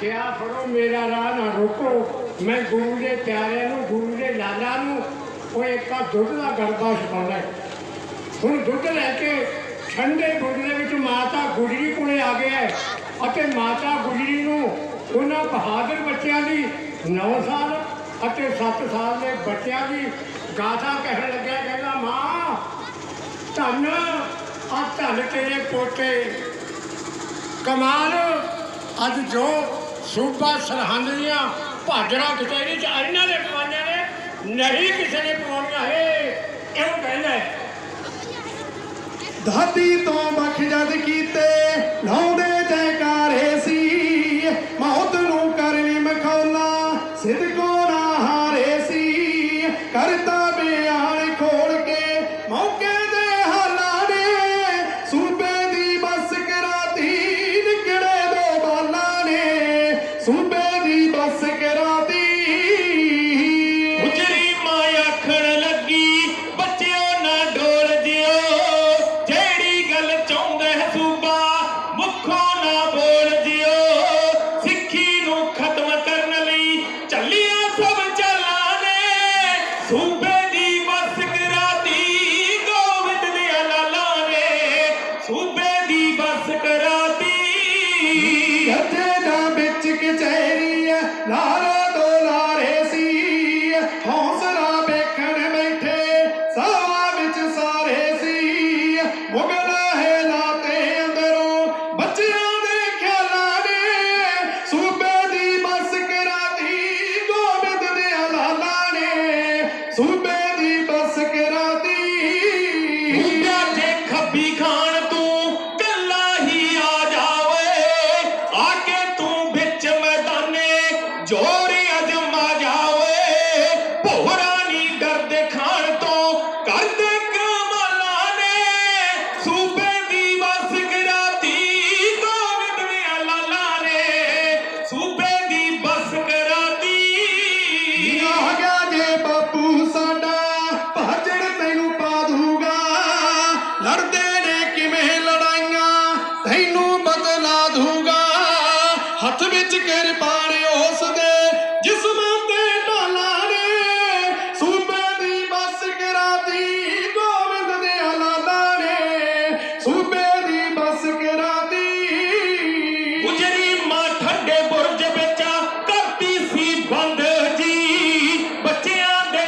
ਕਿਹਾ, ਫੜੋ, ਮੇਰਾ ਰਾਹ ਨਾ ਰੋਕੋ। ਮੈਂ ਗੁਰੂ ਦੇ ਪਿਆਰਿਆਂ ਨੂੰ, ਗੁਰੂ ਦੇ ਲਾਲਾਂ ਨੂੰ ਉਹ ਇੱਕ ਆ ਦੁੱਧ ਦਾ ਗੜਬਾ ਛਕਾਉਂਦਾ ਹੁਣ ਦੁੱਧ ਲੈ ਕੇ ਠੰਡੇ ਦੁੱਧ ਦੇ ਵਿੱਚ ਮਾਤਾ ਗੁਜਰੀ ਕੋਲੇ ਆ ਗਿਆ ਅਤੇ ਮਾਤਾ ਗੁਜਰੀ ਨੂੰ ਉਹਨਾਂ ਬਹਾਦਰ ਬੱਚਿਆਂ ਦੀ 9 ਸਾਲ ਅਤੇ 7 ਸਾਲ ਦੇ ਬੱਚਿਆਂ ਦੀ ਗਾਥਾ ਕਹਿਣ ਲੱਗਿਆ, ਕਹਿੰਦਾ, ਮਾਂ, ਧੰਨ ਆ ਧੰਨ ਤੇਰੇ ਪੋਤੇ। ਕਮਾਲ, ਅੱਜ ਜੋ ਸੂਬਾ ਸਰਹੰਦ ਦੀਆਂ ਭਾਜੜਾ ਕਚਹਿਰੀ ਚ ਇਹਨਾਂ ਦੇ ਕਮਾਈਆਂ ਨੇ ਨਹੀਂ ਕਿਸੇ ਨੇ ਪਵਾਉਣੀਆਂ ਹੈ। ਇਹੋ ਕਹਿੰਦਾ ਹੈ। ਤੋਂ ਬਖ ਜਦ ਕੀਤੇ, ਲਾਉਂਦੇ ਜੈਕਾਰੇ ਸੀ। ਮੌਤ ਨੂੰ ਕਰਨੀ ਮਖੌਲਾ ਸਿਦਕੋ ਨਾ ਨੇ ਲੜਦੇ ਨੇ ਕਿਵੇਂ ਲੜਾਈਆਂ? ਤੈਨੂੰ ਬਦਲਾ ਦੂਗਾ ਹੱਥ ਵਿੱਚ ਕਿਰਪਾਨ ਉਸ ਦੇ, ਜਿਸਮ ਤੇ ਢਾਲਾ ਨੇ। ਸੂਬੇ ਦੀ ਬਸ ਕਰਾਤੀ ਗੋਵਿੰਦ ਦੇ ਹਾਲਾਤਾਂ ਨੇ। ਸੂਬੇ ਦੀ ਬਸ ਕਰਾਤੀ। ਗੁਜਰੀ ਮਾਂ ਠੰਡੇ ਬੁਰਜ ਵਿੱਚ